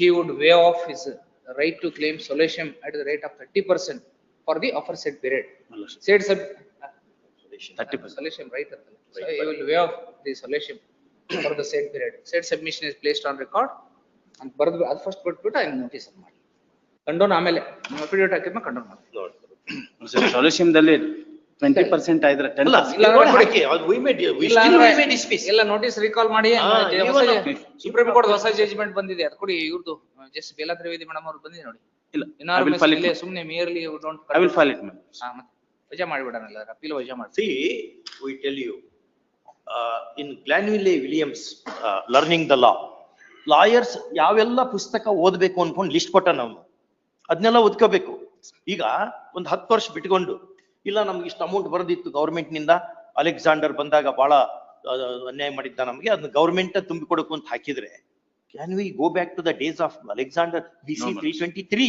he would waive off his right to claim solatium at the rate of thirty percent for the aforesaid period. Said sub. Thirty percent. Solatium, right? So he will waive off the solatium for the said period. Said submission is placed on record. ಅಂತ ಬರ್ದು, ಅದು first ಬಿಟ್ಬಿಟ್ಟು I notice ಮಾಡಿ. ಕಂಡೋನ್ ಆಮೇಲೆ, affidavit ಹಾಕಿದ್ಮೇಲೆ ಕಂಡೋನ್ ಮಾಡಿ. ಸೊಲ್ಯೂಷನ್ದಲ್ಲಿ twenty percent ಆದ್ರೆ ten ಇಲ್ಲ, ನೋಡಿ ನೋಡಿ. ಹಾಕಿ, ಅದು we may, we ಇಲ್ಲ still we ಅಂದ್ರೆ- may dismiss. ಇಲ್ಲ ನೋಟಿಸ್ ರಿಕಾಲ್ ಮಾಡಿ ಹಾ, ಸುಪ್ರೀಂ ಕೋರ್ಟ್ ಹೊಸ ಜಜ್ಮೆಂಟ್ ಬಂದಿದೆ ಅದು ಕೊಡಿ ಇವ್ರದ್ದು ಜಸ್ಟ್ ಬೇಲಾ ತ್ರಿವೇದಿ ಮೇಡಮ್ ಅವ್ರು ಬಂದಿದೆ ನೋಡಿ ಇಲ್ಲ it. ಸುಮ್ನೆ merely don't I will file it, ma'am. ವಜಾ ಮಾಡಿಬಿಡೋಣ ಅಪೀಲ್ ವಜಾ ಮಾಡಿ See, we tell you, uh, in Glanville Williams, uh, learning the law, lawyers ಯಾವೆಲ್ಲ ಪುಸ್ತಕ ಓದ್ಬೇಕು ಅನ್ಕೊಂಡು ಲಿಸ್ಟ್ ಕೊಟ್ಟ ನಾವು ಅದನ್ನೆಲ್ಲ ಓದ್ಕೋಬೇಕು ಈಗ ಒಂದ್ ಹತ್ತು ವರ್ಷ ಬಿಟ್ಕೊಂಡು ಇಲ್ಲ ನಮ್ಗೆ ಇಷ್ಟು ಅಮೌಂಟ್ ಬರೋದಿತ್ತು ಗೌರ್ಮೆಂಟ್ನಿಂದ ಅಲೆಕ್ಸಾಂಡರ್ ಬಂದಾಗ ಬಹಳ ಅನ್ಯಾಯ ಮಾಡಿದ್ದ ನಮಗೆ ಅದನ್ನ ಗವರ್ಮೆಂಟ್ ತುಂಬಿಕೊಡಕು ಅಂತ ಹಾಕಿದ್ರೆ can we go back to the days of Alexander B C No, ma'am. Three twenty three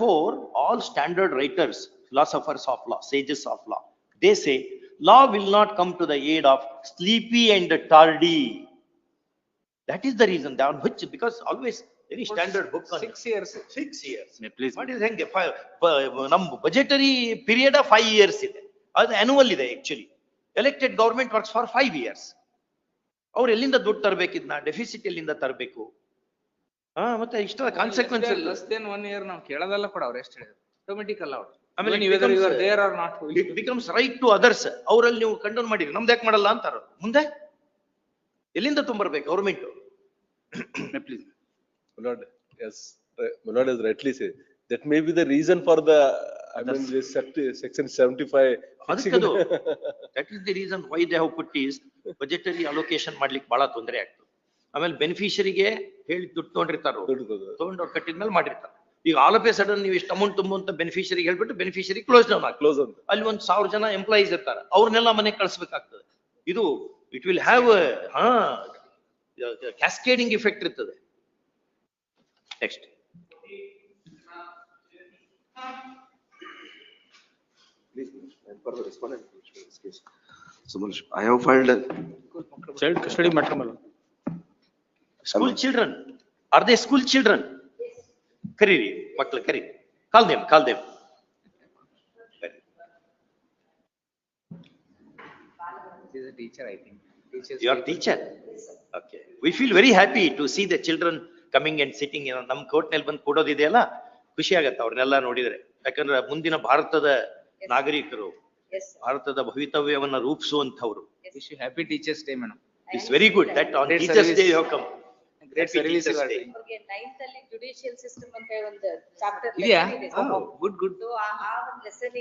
four all standard writers philosophers of law sages of law they say, law will not come to the aid of sleepy and tardy. That is the reason, because which, because standard book six years. Six years please ಮಾಡಿದ್ರೆ ಹೆಂಗೆ, ನಮ್ budgetary period of five years ಇದೆ, ಅದು annual ಇದೆ actually elected government works for five years ಅವ್ರು ಎಲ್ಲಿಂದ ದುಡ್ಡು ತರಬೇಕಿದ್ನ? Deficit ಎಲ್ಲಿಂದ ತರಬೇಕು? ಹಾ, ಮತ್ತೆ ಇಷ್ಟದ consequence less than one year ನಾವು ಕೇಳೋದಲ್ಲ ಕೂಡ ಅವ್ರು ಎಷ್ಟು ಹೇಳಿದ್ರು. ಆಟೋಮೆಟಿಕ್ ಅಲ್ಲ ಅವ್ರು. ಆಮೇಲೆ ನೀವು it becomes- there are not it becomes right to others ಅವರಲ್ಲಿ ನೀವು ಕಂಡೋನ್ ಮಾಡಿರಿ. ನಮ್ದು ಯಾಕೆ ಮಾಡಲ್ಲ ಅಂತಾರ? ಮುಂದೆ? ಎಲ್ಲಿಂದ ತುಂಬರ್ಬೇಕು government May lord, yes, uh, my lord has rightly said, that may be the reason for the, I mean, this section seventy-five. fixing ಅದಕ್ಕದು that is the reason why they have put is budgetary allocation ಮಾಡ್ಲಿಕ್ಕೆ ಬಹಳ ತೊಂದರೆ ಆಗ್ತದೆ ಆಮೇಲೆ ಬೆನಿಫಿಷರಿಗೆ ಹೇಳಿ ದುಡ್ಡು ತಗೊಂಡಿರ್ತಾರೋ ತಗೊಂಡು. ಅವ್ರು ಕಟ್ಟಿದ್ಮೇಲೆ ಮಾಡಿರ್ತಾರೆ. ಈಗ ಆಲ್ ಆಫ್ ಎ ಸಡನ್ ನೀವು ಇಷ್ಟು ಅಮೌಂಟ್ ತುಂಬುವಂತ ಬೆನಿಫಿಷರಿಗೆ ಹೇಳ್ಬಿಟ್ಟು ಬೆನಿಫಿಷರಿ ಕ್ಲೋಸ್ ಡೌನ್ ಕ್ಲೋಸ್ ಅಲ್ಲಿ ಒಂದ್ ಸಾವಿರ ಜನ ಎಂಪ್ಲಾಯೀಸ್ ಇರ್ತಾರೆ. ಅವ್ರನ್ನೆಲ್ಲ ಮನೆಗೆ ಕಳಿಸ್ಬೇಕಾಗ್ತದೆ. ಇದು ಇಟ್ ವಿಲ್ ಹ್ಯಾವ್ ಹಾ ಕ್ಯಾಸ್ಕೇಡಿಂಗ್ ಇಫೆಕ್ಟ್ ಇರ್ತದೆ. Next. Please, I have filed a. Child custody matter. School children, are they school children? Kari, Makla, Kari, call them, call them. She's a teacher, I think. Your teacher? Okay. We feel very happy to see the children coming and sitting ನಮ್ ಕೋರ್ಟ್ನಲ್ಲಿ ಬಂದು ಕೊಡೋದಿದೆಯಲ್ಲ ಖುಷಿ ಆಗತ್ತೆ ಅವ್ರನ್ನೆಲ್ಲ ನೋಡಿದ್ರೆ. ಯಾಕಂದ್ರೆ ಮುಂದಿನ ಭಾರತದ ನಾಗರಿಕರು ಭಾರತದ ಭವಿತವ್ಯವನ್ನ ರೂಪಿಸುವಂತವ್ರು happy teachers day madam it's very good that on teachers day. You come great Happy service Teachers Day. ಅಲ್ಲಿ ಜುಡಿಷಿಯಲ್ ಸಿಸ್ಟಮ್ ಅಂತ ಹೇಳಿ ಒಂದು ಚಾಪ್ಟರ್ ಇದೆಯಾ? ಗುಡ್ ಗುಡ್ ಆ ಒಂದು ಲೆಸನ್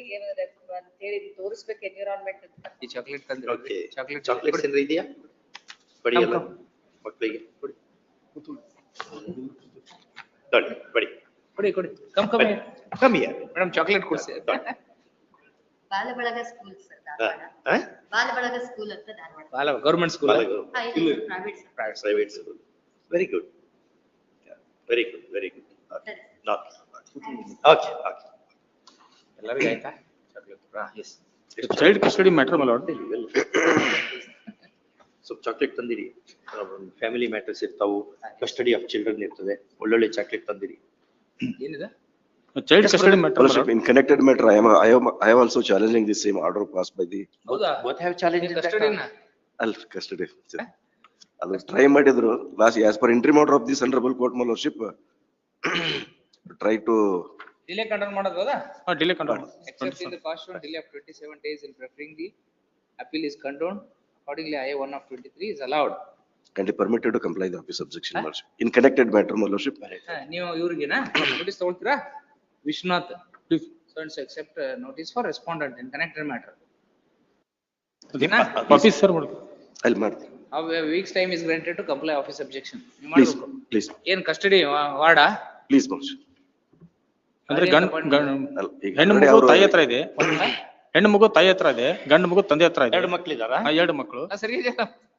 ಅಂತ ಹೇಳಿ ತೋರಿಸಬೇಕು ಎನ್ವಿರಾನ್ಮೆಂಟ್ ಅಂತ. ಈ ಚಾಕ್ಲೇಟ್ ತಂದ್ರೆ ಓಕೆ ಚಾಕ್ಲೇಟ್ ಚಾಕ್ಲೇಟ್ಸ್ ಏನಾರ ಇದೆಯಾ? ಬಡಿ ಎಲ್ಲ ಮಕ್ಕಳಿಗೆ ಕೊಡಿ. ತೊಗೊಳ್ಳಿ, ಬಡಿ. ಕೊಡಿ ಕೊಡಿ. ಕಮ್ ಕಮ್ ಕಮ್ಮಿ madam chocolate ಕೊಡ್ಸಿ. Balabalaga school sir Dharwad. Balabalaga school ಅಂತ ಧಾರವಾಡ. ಬಾಲ government school private private school very good very good very good ಸರಿ. ಓಕೆ ಓಕೆ ಎಲ್ಲರಿಗೂ ಆಯ್ತಾ? Chocolate yes custody matter, my lord. ಸ್ವಲ್ಪ ಚಾಕ್ಲೇಟ್ ತಂದಿರಿ ಫ್ಯಾಮಿಲಿ ಮ್ಯಾಟರ್ಸ್ ಇರ್ತಾವು ಕಸ್ಟಡಿ ಆಫ್ ಚಿಲ್ಡ್ರನ್ ಇರ್ತದೆ ಒಳ್ಳೊಳ್ಳೆ ಚಾಕ್ಲೇಟ್ ತಂದಿರಿ ಏನಿದೆ child custody matter, my Lordship, lord. in connected matter, I am, I am, I am also challenging the same order passed by the, ಹೌದಾ both have challenged that. ಕಸ್ಟಡಿನ I'll custody. ಅದು try ಮಾಡಿದ್ರು, delay ಮಾಡೋದು ಹೌದಾ. Except in the past one delay of twenty-seven days in preferring the appeal is condoned. Accordingly, I one of twenty-three is allowed. and permitted to comply the office objection, huh? lordship. In connected matter, my lordship, ಹ, ನೀವು ಇವ್ರಿಗೆನಾ notice ತಗೊಳ್ತೀರಾ Vishwanath Please. so and so accept uh, notice for respondent in connected matter. Copy, sir, madam. I'll mark, a week's time is granted to comply office objection. ನೀವು please, ಮಾಡ್ಬೇಕು. please, ಏನ್ custody, ವಾರ್ಡಾ please, my lordship. ಅಂದ್ರೆ ಗಂಡ್ ಗಂಡ್- ಅಲ್ಲ, ಈಗ ಹೆಣ್ಣು ಮಗು ತಾಯಿ ಹತ್ರ ಇದೆ ಹೆಣ್ಣು ಮಗು ತಾಯಿ ಹತ್ರ ಇದೆ ಗಂಡು ಮಗು ತಂದೆ ಹತ್ರ ಇದೆ. ಎರಡು ಮಕ್ಳಿದಾರ? ಹಾ, ಎರಡು ಮಕ್ಕಳು ಸರಿ ಇದೆ.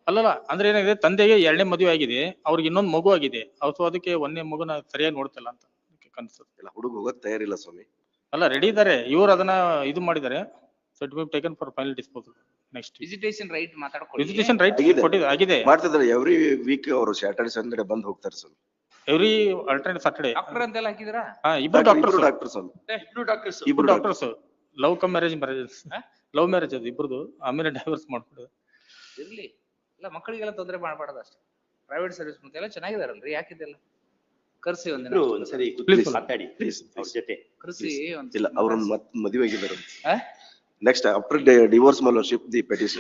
ಅಲ್ಲಲ್ಲ ಅಂದ್ರೆ ಏನಾಗಿದೆ ತಂದೆಗೆ ಎರಡನೇ ಮದುವೆ ಆಗಿದೆ ಅವ್ರಿಗೆ ಇನ್ನೊಂದು ಮಗು ಆಗಿದೆ ಅವತ್ತು ಅದಕ್ಕೆ ಒಂದನೇ ಮಗುನ ಸರಿಯಾಗಿ ನೋಡ್ತಿಲ್ಲ ಅಂತ ಕನ್ಸುತ್ತೆ ಇಲ್ಲ, ಹುಡುಗ ಹೋಗಕ್ ತಯಾರಿಲ್ಲ ಸ್ವಾಮಿ. ಅಲ್ಲ ರೆಡಿ ಇದಾರೆ ಇವ್ರು ಅದನ್ನ ಇದು ಮಾಡಿದ್ದಾರೆ certificate taken for final disposal next visitation right ಮಾತಾಡ್ಕೊಳ್ಳಿ. Education right ಆಗಿದೆ. ಕೊಟ್ಟಿದೆ ಆಗಿದೆ. ಮಾಡ್ತಿದ್ದಾರೆ ಎವ್ರಿ ವೀಕ್ ಅವರು ಸ್ಯಾಟರ್ಡೇ ಸಂಡೇ ಬಂದ್ ಹೋಗ್ತಾರೆ ಸ್ವಾಮಿ. ಎವ್ರಿ ಅಲ್ಟರ್ನೇಟ್ ಸಾಟರ್ಡೆ ಡಾಕ್ಟರ್ ಅಂತೆಲ್ಲ ಹಾಕಿದಿರಾ ಹಾ ಇಬ್ರು ಡಾಕ್ಟರ್ಸ್ ಡಾಕ್ಟರ್ಸ್ ಇಬ್ರು ಡಾಕ್ಟರ್ಸ್ ಇಬ್ರು doctors love cum marriage marriage ಹಾ? ಲವ್ ಮ್ಯಾರೇಜ್ ಅದು ಇಬ್ರದು. ಆಮೇಲೆ ಡೈವರ್ಸ್ ಮಾಡ್ಬಿಡು ಇರ್ಲಿ. ಇಲ್ಲ ಮಕ್ಕಳಿಗೆಲ್ಲ ತೊಂದ್ರೆ ಮಾಡಬಾರದು ಅಷ್ಟೇ. ಪ್ರೈವೇಟ್ ಸರ್ವಿಸ್ ಮತ್ತೆ ಎಲ್ಲ ಚೆನ್ನಾಗಿದಾರಲ್ರಿ ಯಾಕಿದೆಲ್ಲ ಕರ್ಸಿ ಒಂದಿನ. ಸರಿ ಒಂದ್ಸರಿ. ಕೂತ್ಕೊಂಡು ಮಾತಾಡಿ ಪ್ಲೀಸ್ ಅವ್ರ ಜೊತೆ. ಕರ್ಸಿ ಒಂದ್ ಇಲ್ಲ ಅವ್ರನ್ನ ಮತ್ ಮದುವೆ ಆಗಿದ್ದಾರೆ ಆ? ನೆಕ್ಸ್ಟ್ ಆಫ್ಟರ್ ಡಿವೋರ್ಸ್ ಮಾಲರ್ಶಿಪ್ ದಿ ಪೆಟಿಸ್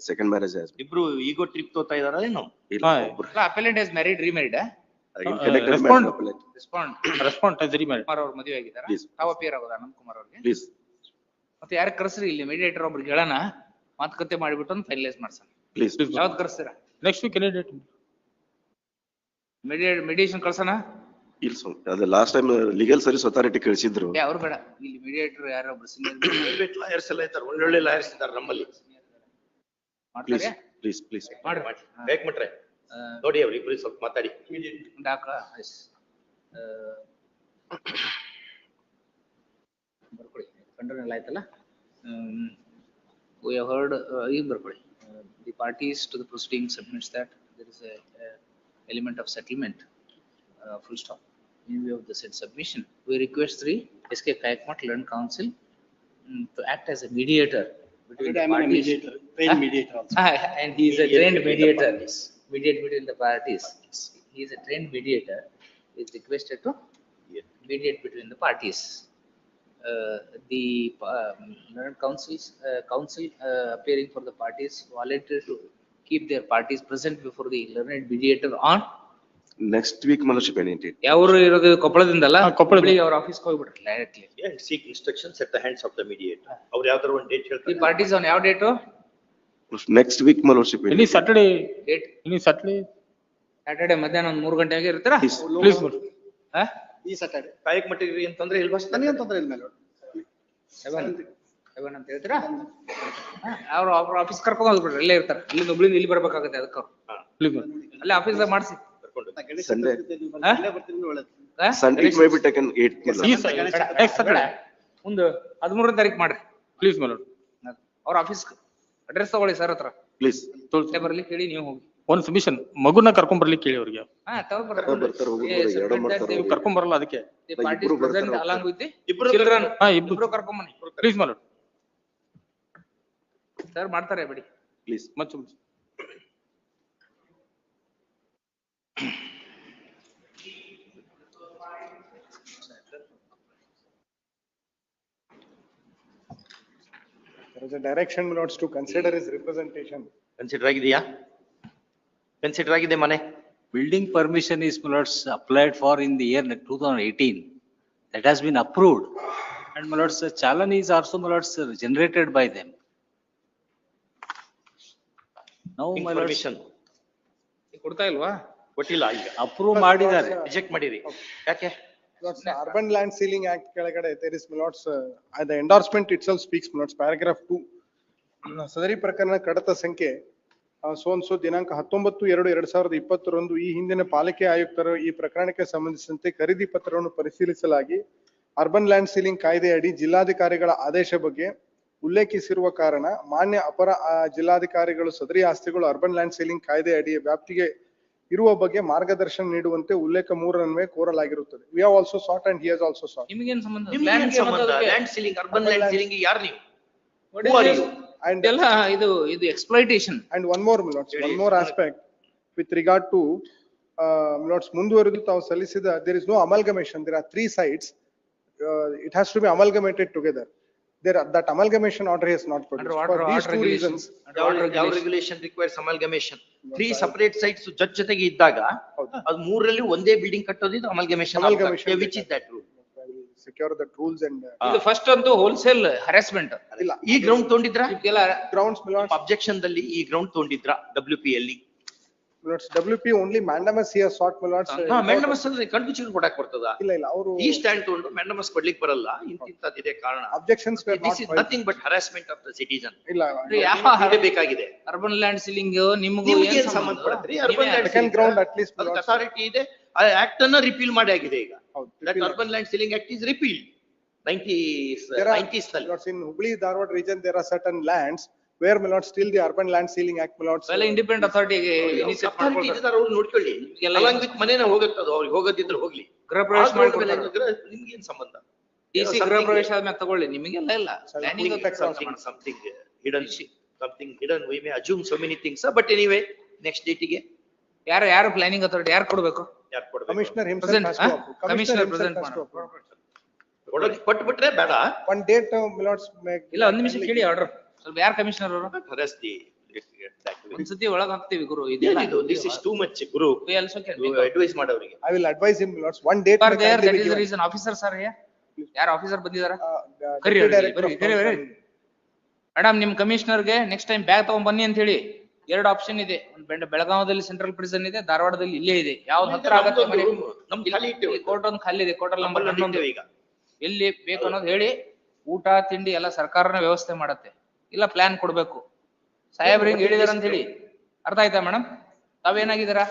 ಸೆಕೆಂಡ್ ಮ್ಯಾರೇಜ್ ಇಬ್ರು ಈಗೋ ಟ್ರಿಪ್ ತೋತಾ ಇದಾರ ಏನು? ಇಲ್ಲ ಹಾ. ಒಬ್ರು. Appellant is married remarried respond. matter appellate. Respond respond ಟೈಸರಿ ಮಾಡಿ ಕುಮಾರ್ ಅವ್ರ ಮದುವೆ ಆಗಿದಾರ Please. ತಾವ ಅಪಿಯರ್ ಆಗೋದ ಅನಂತ್ ಕುಮಾರ್ ಅವ್ರಿಗೆ? Please, ಮತ್ತೆ ಯಾರು ಕರ್ಸ್ರಿ ಇಲ್ಲಿ ಮೀಡಿಯೇಟರ್ ಒಬ್ರಿಗೆ ಹೇಳೋಣ ಮಾತುಕತೆ ಮಾಡಿಬಿಟ್ಟು ಫೈನಲೈಸ್ ಮಾಡ್ಸೋಣ. ಪ್ಲೀಸ್ ಯಾವ್ದು ಕರ್ಸ್ತೀರಾ? Next week any date mediate mediation ಕಳ್ಸೋಣ? ಇಲ್ಲ ಸ್ವಾಮಿ. ಅದು last time legal service authority ಕಳಿಸಿದ್ರು. ಏ ಅವ್ರು ಬೇಡ. ಇಲ್ಲಿ ಮೀಡಿಯೇಟರ್ ಯಾರೋ ಒಬ್ರು senior ಪ್ರೈವೇಟ್ ಲಾಯರ್ಸ್ ಎಲ್ಲ ಇದ್ದಾರೆ. ಒಳ್ಳೊಳ್ಳೆ ಲಾಯರ್ಸ್ ಇದ್ದಾರೆ ನಮ್ಮಲ್ಲಿ. ಪ್ಲೀಸ್ ಮಾಡ್ತಾರೆ? ಪ್ಲೀಸ್ ಪ್ಲೀಸ್ ಮಾಡ್ರಿ. ಮಾಡಿ ಬೇಕ್ ಮಟ್ರೆ ನೋಡಿ ಅವ್ರು ಇಬ್ರು ಸ್ವಲ್ಪ ಮಾತಾಡಿ ಡಾಕ ಎಸ್ ಬರ್ಕೊಳ್ಳಿ ಕಂಡ್ರನೆಲ್ಲ ಆಯ್ತಲ್ಲ ವಿ ಹವ್ ಹರ್ಡ್ ಈಗ ಬರ್ಕೊಳ್ಳಿ the parties to the proceeding submits that there is element of settlement full stop in view of the said submission we request three SK Kayakmat Learned Council mm, to act as a mediator between the parties. Huh? Ah, And he is a trained mediator, mediate between the parties. He is a trained mediator, is requested to mediate between the parties. Uh, The um, learned councils, uh, council uh, appearing for the parties volunteer to keep their parties present before the learned mediator on. Next week ಮಾಲರ್ಶಿಪ್ ಏನೇಂಟಿ ಯಾವ್ರು ಇರೋದು ಕೊಪ್ಪಳದಿಂದಲ್ಲ ಹಾ, ಕೊಪ್ಪಳದಿಂದ. ಕೊಪ್ಪಳಿಗೆ ಅವ್ರ ಆಫೀಸ್ಗೆ ಹೋಗ್ಬಿಟ್ರಿ directly seek instructions at the hands of the mediate ಅವ್ರು ಯಾವ್ದಾರು ಒಂದು date ಈ ಹೇಳ್ತಾರೆ parties on ಯಾವ date next week my lordship any Saturday date any Saturday Saturday ಮಧ್ಯಾಹ್ನ ಒಂದು ಮೂರು ಗಂಟೆಗೆ ಇರ್ತೀರಾ ಪ್ಲೀಸ್ ಹಾ? ಈ ಸಟರ್ಡೆ ಕಾಯಕ್ ಮಟ್ಟಿಗೆ ಅಂತಂದ್ರೆ ಇಲ್ಲಿ ಬಸ್ ಅಂತಂದ್ರೆ ತೊಂದ್ರೆ ಇಲ್ಲ ಮೇಲೆ ಸೆವೆನ್ ಸೆವೆನ್ ಅಂತ ಹೇಳ್ತೀರಾ? ಅವ್ರು ಅವ್ರ ಆಫೀಸ್ ಕರ್ಕೊಂಡು ಹೋಗ್ಬಿಡ್ರಿ ಇಲ್ಲೇ ಇರ್ತಾರೆ. ಇಲ್ಲಿ ಹುಬ್ಳಿಂದ ಇಲ್ಲಿ ಬರ್ಬೇಕಾಗತ್ತೆ ಅದಕ್ಕೆ ಪ್ಲೀಸ್ ಅಲ್ಲೇ ಆಫೀಸ್ದಾಗ ಮಾಡಿಸಿ. may be taken eight. ಈ ನೆಕ್ಸ್ಟ್ ಸಾಟರ್ಡೆ ಒಂದು ಹದಿಮೂರನೇ ತಾರೀಕು ಮಾಡ್ರಿ. ಪ್ಲೀಸ್ ಮೇಲೋಡ್ ಅವ್ರ ಆಫೀಸ್ ಅಡ್ರೆಸ್ ತಗೊಳ್ಳಿ ಸರ್ ಹತ್ರ. ಪ್ಲೀಸ್ ಬರ್ಲಿ ಕೇಳಿ ನೀವು ಹೋಗಿ. ಒಂದ್ ಸಬ್ಮಿಷನ್ ಮಗುನ ಕರ್ಕೊಂಡ್ ಬರ್ಲಿಕ್ಕೆ ಕೇಳಿ ಅವ್ರಿಗೆ. ಹಾ. ನೀವು ಕರ್ಕೊಂಡ್ ಬರಲ್ಲ ಅದಕ್ಕೆ. ಬರ್ತಾರೆ, ಪ್ರೆಸೆಂಟ್ ಅಲಾಂಗ್ ವಿತ್ ಇಬ್ರು ಚಿಲ್ಡ್ರನ್ ಹಾ ಇಬ್ರು. ಇಬ್ರು ಕರ್ಕೊಂಬನ್ನಿ ಪ್ಲೀಸ್ ಮೇಲೋಡ್. ಸರ್ ಮಾಡ್ತಾರೆ ಬಿಡಿ. ಪ್ಲೀಸ್ ಮಚ್ಚು There is a direction notes to consider his representation. Consider ಆಗಿದೆಯಾ ಕನ್ಸಿಡರ್ ಆಗಿದೆ ಮನೆ Building permission is lords applied for in the year two thousand eighteen. That has been approved. And lords the challan is also lords generated by them. Now Millards information ಕೊಡ್ತಾ ಇಲ್ವಾ ಕೊಟ್ಟಿಲ್ಲ ಈಗ approve ಮಾಡಿದ್ದಾರೆ. Reject ಮಾಡಿರಿ ಯಾಕೆ Millards, land ceiling act ಕೆಳಗಡೆ there is my lords endorsement itself speaks my lords paragraph two. ಸದರಿ ಪ್ರಕರಣ ಕಡತ ಸಂಖ್ಯೆ ಸೋ ಸೋ ದಿನಾಂಕ ಹತ್ತೊಂಬತ್ತು ಎರಡು ಎರಡ್ ಸಾವಿರದ ಇಪ್ಪತ್ತರಂದು ಈ ಹಿಂದಿನ ಪಾಲಿಕೆ ಆಯುಕ್ತರು ಈ ಪ್ರಕರಣಕ್ಕೆ ಸಂಬಂಧಿಸಿದಂತೆ ಖರೀದಿ ಪತ್ರವನ್ನು ಪರಿಶೀಲಿಸಲಾಗಿ ಅರ್ಬನ್ ಲ್ಯಾಂಡ್ ಸೀಲಿಂಗ್ ಕಾಯ್ದೆ ಅಡಿ ಜಿಲ್ಲಾಧಿಕಾರಿಗಳ ಆದೇಶ ಬಗ್ಗೆ ಉಲ್ಲೇಖಿಸಿರುವ ಕಾರಣ ಮಾನ್ಯ ಅಪರ ಜಿಲ್ಲಾಧಿಕಾರಿಗಳು ಸದರಿ ಆಸ್ತಿಗಳು ಅರ್ಬನ್ ಲ್ಯಾಂಡ್ ಸೀಲಿಂಗ್ ಕಾಯ್ದೆ ಅಡಿಯ ವ್ಯಾಪ್ತಿಗೆ ಇರುವ ಬಗ್ಗೆ ಮಾರ್ಗದರ್ಶನ ನೀಡುವಂತೆ ಉಲ್ಲೇಖ ಮೂರನ್ನೇ ಕೋರಲಾಗಿರುತ್ತದೆ. We have also also and one more one more aspect with to ಮುಂದುವರೆದು ತಾವು ಸಲ್ಲಿಸಿದ there is no amalgamation there are three sides it has to be amalgamated together There, are- that amalgamation order is not produced. Under For water, these water two regulation. reasons, Under water ಯಾವ regulation. Regulation requires amalgamation three separate sites ಜೊತೆ ಜೊತೆಗೆ ಇದ್ದಾಗ ಹೌದು. ಅದು ಮೂರರಲ್ಲಿ ಒಂದೇ building ಕಟ್ಟೋದು ಇದು amalgamation Amalgamation. Which is that rule I will secure the rules and, uh, ಇದು ಫಸ್ಟ್ ಅಂತೂ ಹೋಲ್ಸೇಲ್ ಹರಾಸ್ಮೆಂಟ್ ಇಲ್ಲ, ಈ ಗ್ರೌಂಡ್ ತಗೊಂಡಿದ್ರಾ ಇದಕ್ಕೆಲ್ಲ grounds, objection ಅಬ್ಜೆಕ್ಷನ್ ದಲ್ಲಿ ಈ ಗ್ರೌಂಡ್ ತಗೊಂಡಿದ್ರಾ ಡಬ್ಲ್ಯೂ ಪಿ ಅಲ್ಲಿ Millards, W P only mandamus here short ಹಾ ಮೆಂಡಮಸ್ ಅಂದ್ರೆ ಕಣ್ಣು ಚೀರು ಕೊಡಕ್ ಬರ್ತದ. ಇಲ್ಲ, ಇಲ್ಲ, ಅವರು ಈ ಸ್ಟ್ಯಾಂಡ್ ತಗೊಂಡು ಮ್ಯಾಂಡಮಸ್ ಕೊಡ್ಲಿಕ್ಕೆ ಬರಲ್ಲ. ಇಂತಿಂತದಿದೆ ಕಾರಣ. Not this is nothing but harassment of the citizen ಇಲ್ಲ, ಯಾವ ಬೇಕಾಗಿದೆ? ಅರ್ಬನ್ ಲ್ಯಾಂಡ್ ಸೀಲಿಂಗ್ ನಿಮಗೂ ಏನು ಸಂಬಂಧ? ಪಡತ್ರಿ ಪಡುತ್ತೆ? Land land ground at least least, authority ಇದೆ. ಆ ಆಕ್ಟ್ ಅನ್ನು ರಿಪೀಲ್ ಮಾಡಿ ಆಗಿದೆ ಈಗ. ಹೌದು, that urban land ceiling act is repeal ninety There are- ಇನ್ನಲ್ಲಿ in Hubli Dharwad region there are certain certain where may not steal the urban land sealing act, my lords. ಎಲ್ಲ independent ಅಥಾರಿಟಿಗೆ initiate ಅವ್ರು ನೋಡ್ಕೊಳ್ಳಿ ಎಲ್ಲ along with ಮನೇನ ಹೋಗತ್ತದು ಅವ್ರಿಗೆ ಹೋಗೋದಿದ್ರೆ ಹೋಗ್ಲಿ ಗೃಹ ಪ್ರವೇಶ ಆದ್ಮೇಲೆ ಮಾಡ್ಕೊಡ್ತಾರೆ ನಿಮ್ಗೇನ್ ಸಂಬಂಧ ಡಿ ಸಿ ಗೃಹ ಪ್ರವೇಶ ಆದ್ಮೇಲೆ ತಗೊಳ್ಳಿ ನಿಮಗೆಲ್ಲ ಇಲ್ಲ planning put the something, something hidden, something hidden, we may assume so many things, but anyway, next date ಗೆ ಯಾರು ಯಾರು ಪ್ಲಾನಿಂಗ್ ಅಥಾರಿಟಿ ಯಾರು ಕೊಡ್ಬೇಕು? To ಮಾಡು. approve. ಕೊಡೋದ್ ಕೊಟ್ಬಿಟ್ರೆ ಬೇಡ One date, uh, my lords, may. ಇಲ್ಲ ಒಂದ್ ನಿಮಿಷ ಕೇಳಿ ಆರ್ಡರ್ ಸ್ವಲ್ಪ ಯಾರು ಕಮಿಷನರ್ ಅವರು? Harass the- ಒಂದ್ಸತಿ ಒಳಗ್ ಹಾಕ್ತಿವಿ ಗುರು ಇದೆಲ್ಲ this is is much much, ಗುರು, We also can you make advise ಮಾಡವ್ರಿಗೆ. I will advise him, lords, one date. For may there, kindly that be is the given. reason, officers are here. ಯಾರು officer ಬಂದಿದಾರ? Uh, the ಕರಿ deputy ಅವ್ರಿಗೆ, director of ಕರಿ. Madam ನಿಮ್ ಕಮಿಷನರ್ಗೆ next time bag ತಗೊಂಡ್ ಬನ್ನಿ ಅಂತ ಹೇಳಿ. ಎರಡು ಆಪ್ಷನ್ ಇದೆ. ಒಂದ್ ಬೆಂಡ ಬೆಳಗಾವದಲ್ಲಿ ಸೆಂಟ್ರಲ್ ಪ್ರಿಸನ್ ಇದೆ ಧಾರವಾಡದಲ್ಲಿ ಇಲ್ಲೇ ಇದೆ. ಯಾವ್ದು ಹತ್ರ ಆಗತ್ತೆ ಮನೆ? ನಮ್ದು room, ನಮ್ದು ಖಾಲಿ ಇಟ್ಟಿವಿ. ಕೋರ್ಟ್ ಒಂದು ಖಾಲಿ ಇದೆ ಕೋರ್ಟಲ್ ನಂಬರ್ ನಮ್ಮಲ್ಲಿ ಹನ್ನೊಂದು ಇಟ್ಟಿವಿ ಈಗ. ಎಲ್ಲಿ ಬೇಕು ಅನ್ನೋದು ಹೇಳಿ ಊಟ ತಿಂಡಿ ಎಲ್ಲ ಸರ್ಕಾರನೇ ವ್ಯವಸ್ಥೆ ಮಾಡತ್ತೆ. ಇಲ್ಲ ಪ್ಲಾನ್ ಕೊಡ್ಬೇಕು. ಸಾಹೇಬ್ರ ಹಿಂಗ್ ಹೇಳಿದಾರ ಅಂತ ಹೇಳಿ. ಅರ್ಥ ಆಯ್ತಾ ಮೇಡಂ? ತಾವೇನಾಗಿದ್ದೀರಾ?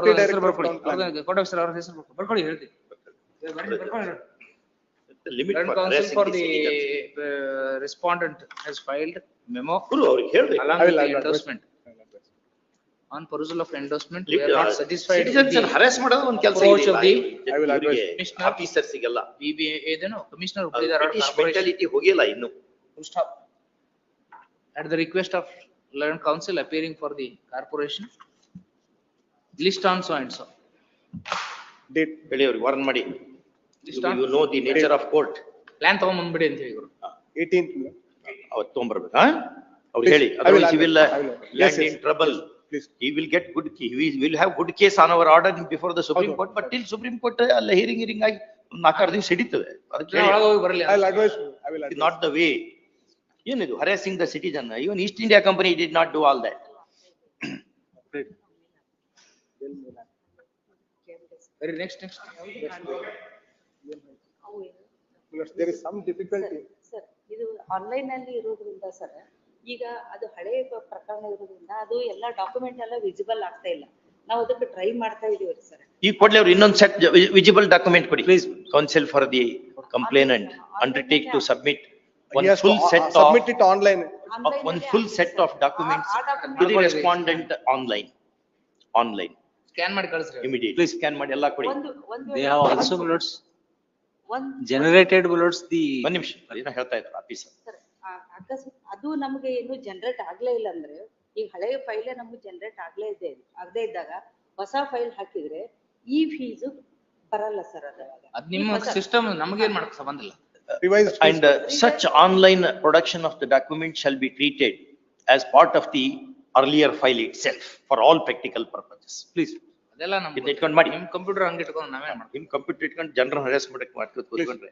ಏನಾಗಿದರಾ? ಬರ್ಕೊಳ್ಳಿ. ಬರ್ಕೊಳ್ಳಿ respondent filed memo. On off ಇನ್ನು. Full stop. At the request of land council appearing for the corporation. List on so and so. Date, ಹೇಳಿ ಅವ್ರಿಗೆ ವಾರ್ನ್ ಮಾಡಿ List on, you know the nature of court plan ತಗೊಂಡ್ ಬಂದ್ಬಿಡಿ ಅಂತ ಹೇಳಿ ಗುರು. eighteenth, my lord. ಅವತ್ ತಗೊಂಡ್ಬರ್ಬೇಕು ಹಾ ಅವ್ರಿಗೆ ಹೇಳಿ Please, I will otherwise he will uh, I will- yes, land yes. in trouble Please. he will get good key we will have good case on our order before the supreme ಹೌದು. court but till supreme court ಅಲ್ಲ hearing hearing ಆಗಿ ಒಂದ್ ನಾಲ್ಕಾರು ದಿವಸ ಹಿಡಿತದೆ ಅದಕ್ಕೆ ಜನ ಒಳಗ್ ಹೋಗಿ ಬರಲಿ I will advise, I will advise. Not the way ಏನಿದು harassing the citizen even East India Company did not do all that Very next next is sir ಇದು ಆನ್ಲೈನ್ ಅಲ್ಲಿ ಇರೋದ್ರಿಂದ ಸರ್ ಈಗ ಅದು ಹಳೆಯ ಪ- ಪ್ರಕರಣ ಇರೋದ್ರಿಂದ ಅದು ಎಲ್ಲ ಡಾಕ್ಯುಮೆಂಟ್ ಎಲ್ಲ ವಿಜಿಬಲ್ ಆಗ್ತಾ ಇಲ್ಲ. ನಾವು ಅದಕ್ಕೆ ಟ್ರೈ ಮಾಡ್ತಾ ಇದೀವಿ ಸರ್ ಈಗ ಕೊಡ್ಲಿ ಅವ್ರು ಇನ್ನೊಂದು ಸೆಟ್ ವಿಜಿಬಲ್ ಡಾಕ್ಯುಮೆಂಟ್ ಕೊಡಿ. Please counsel for the complainant undertake to submit He Yes, full to full uh, set of submit it online. one full set of documents ಆ- ಆ to the respondent online, online, Scan ಮಾಡಿ ಕಳಿಸ್ರಿ. immediately, scan ಮಾಡಿ ಎಲ್ಲ ಕೊಡಿ. ಒಂದು ಒಂದು They have also, bullets, ಒಂದು ಒಂದ್ generated, bullets, lords, the. ಒಂದ್ ನಿಮಿಷ, ಏನೋ ಹೇಳ್ತಾ ಇದ್ರು ಆಫೀಸರ್. ಸರ್ ಅಕಸ್ಮಾತ್ ಅದು ನಮಗೆ ಏನು ಜನರೇಟ್ ಆಗ್ಲೇ ಇಲ್ಲ ಅಂದ್ರೆ ಈಗ ಹಳೆಯ ಫೈಲೇ ನಮ್ಗೆ ಜನರೇಟ್ ಆಗ್ಲೇ ಇದೆ ಆಗದೆ ಇದ್ದಾಗ ಹೊಸ ಫೈಲ್ ಹಾಕಿದ್ರೆ ಈ ಫೀಸ್ ಬರಲ್ಲ ಸರ್ ಅದು ಅದ್ ನಿಮ್ಮ ಸಿಸ್ಟಮ್ ನಮಗೇನ್ ಮಾಡಕ್ ಸಂಬಂಧ ಇಲ್ಲ. Revised. fees. And uh, such online production of the document shall be treated as part of the earlier file itself for all practical purposes. Please, ಅದೆಲ್ಲ ನಮ್ ಇದನ್ನ ಇಟ್ಕೊಂಡ್ ಮಾಡಿ. ನಿಮ್ ಕಂಪ್ಯೂಟರ್ ಹಂಗ್ ಇಟ್ಕೊಂಡು ನಾವೇನ್ ಮಾಡ್ತೀವಿ? ನಿಮ್ ಕಂಪ್ಯೂಟರ್ ಇಟ್ಕೊಂಡು ಜನರ ಹರಾಸ್ ಮಾಡಕ್ ಮಾಡ್ಕೊತ ಕೂತ್ಕೊಂಡ್ರೆ.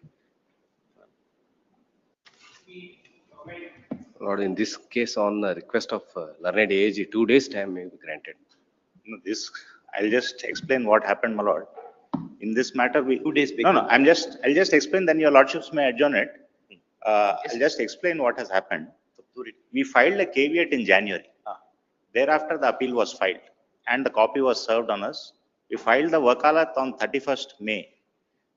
Lord, in this case on the request of uh, learned AG, two days time may be granted. No, This, I'll just explain what happened, my lord. In this matter, we. Two days No, no. I'm just, I'll just explain, then your lordships may adjourn it. Uh, I'll just explain what has happened. We filed a caveat in January. Thereafter, the appeal was filed and the copy was served on us. We filed the wakalat on thirty-first May.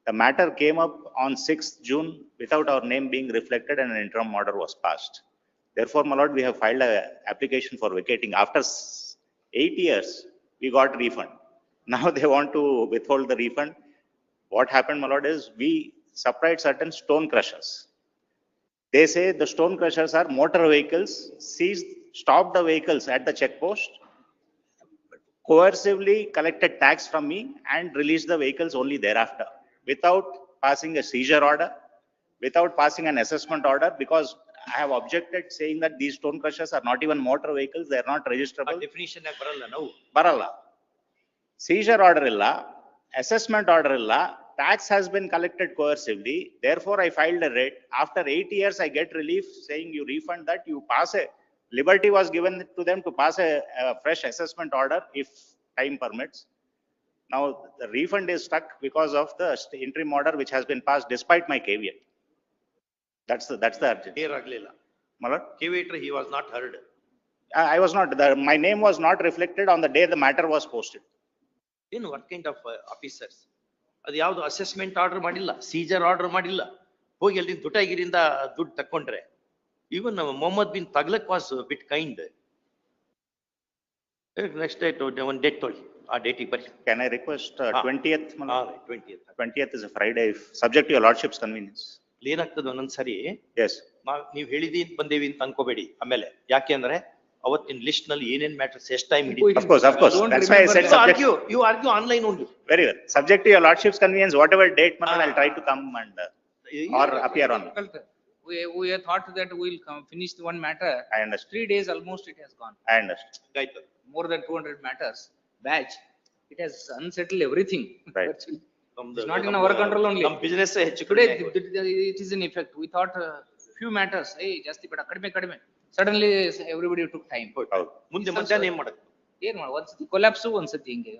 The matter came up on sixth June without our name being reflected and an interim order was passed. Therefore, my lord, we have filed an application for vacating. After s- eight years, we got refund. Now they want to withhold the refund. What happened, my lord, is we supplied certain stone crushers. They say the stone crushers are motor vehicles, seized, stopped the vehicles at the check post, coercively collected tax from me and released the vehicles only thereafter without passing a seizure order, without passing an assessment order because I have objected saying that these stone crushers are not even motor vehicles, they are not registerable. definition baralla, no. Barala seizure order illa assessment order illa tax has been collected coercively. Therefore i filed a writ. After 8 years i get relief saying you refund that you pass a liberty was given to them to pass a, a fresh assessment order if time permits. Now the refund is stuck because of the interim order which has been passed despite my caveat that's the that's the urgent. Here aglila malad he was not heard. I, I was not the, my name was not reflected on the day the matter was posted. In work kind of officers ಅದು ಯಾವ್ದು assessment order ಮಾಡಿಲ್ಲ seizure order ಮಾಡಿಲ್ಲ. ಹೋಗಿ ಅಲ್ಲಿ ದುಟಾಗಿರಿಂದ ದುಡ್ಡು ತಕೊಂಡ್ರೆ even Muhammad bin Tughlaq was bit kind next date ಒಂದು ಡೇಟ್ ತೊಳಿ ಆ ಡೇಟಿಗೆ ಬರ್ರಿ. Can I request twentieth twentieth twentieth is Friday subject your lordships convenience ಏನಾಗ್ತದೆ ಒಂದೊಂದ್ಸರಿ? ಎಸ್ ನೀವು ಹೇಳಿದಿ ಅಂತ ಬಂದೇವಿ ಅಂತ ಅನ್ಕೋಬೇಡಿ ಆಮೇಲೆ. ಯಾಕೆ ಅಂದ್ರೆ ಅವತ್ತಿನ ಲಿಸ್ಟ್ ನಲ್ಲಿ ಏನೇನ್ ಮ್ಯಾಟರ್ಸ್ ಎಷ್ಟ್ ಟೈಮ್ ಹಿಡಿ of course, of course. Don't That's why I said remember subject. Argue you argue online only Very well. Subject to your lordship's convenience, whatever date, Manoj, I'll try to come and, uh, or appear on. Difficult. We, we have thought that we'll come, finish the one matter. I understand, Three days almost it has gone. I understand. ಆಯ್ತು More than two hundred matters, batch. It has unsettled everything. Right. Virtually. ನಮ್ದು It's not in ನಮ್ಮ- our control only. ನಮ್ business ಹೆಚ್ಚು Today, ಕಡಿಮೆ ಆಗೋದು. th- th- it is in effect. We thought uh, few matters, hey, ಜಾಸ್ತಿ ಬೇಡ, ಕಡಿಮೆ ಕಡಿಮೆ. Suddenly ಎವ್ರಿಬಡಿ ಟುಕ್ ಟೈಮ್ ಹೌದು. ಮುಂದೆ ಮಧ್ಯಾಹ್ನ ಏನ್ ಮಾಡೋದು? ಏನ್ ಮಾಡ ಒಂದ್ಸತಿ ಕೊಲ್ಯಾಪ್ಸು ಒಂದ್ಸತಿ ಹಿಂಗೆ.